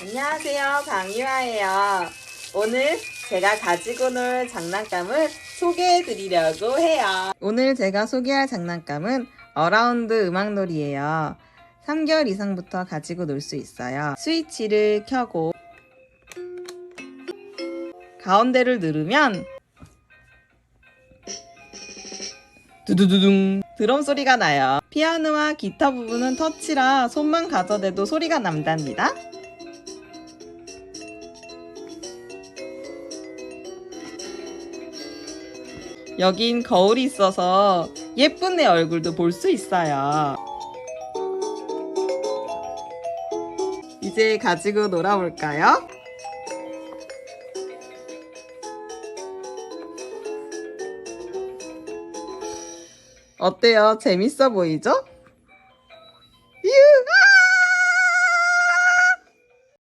안녕하세요. 방유아예요. 오늘 제가 가지고 놀 장난감을 소개해 드리려고 해요. 오늘 제가 소개할 장난감은 어라운드 음악놀이예요. 3개월 이상부터 가지고 놀 수 있어요. 스위치를 켜고 가운데를 누르면 두두두둥 드럼 소리가 나요. 피아노와 기타 부분은 터치라 손만 가져대도 소리가 난답니다. 여긴 거울이 있어서 예쁜 내 얼굴도 볼 수 있어요. 이제 가지고 놀아볼까요? 어때요? 재밌어 보이죠?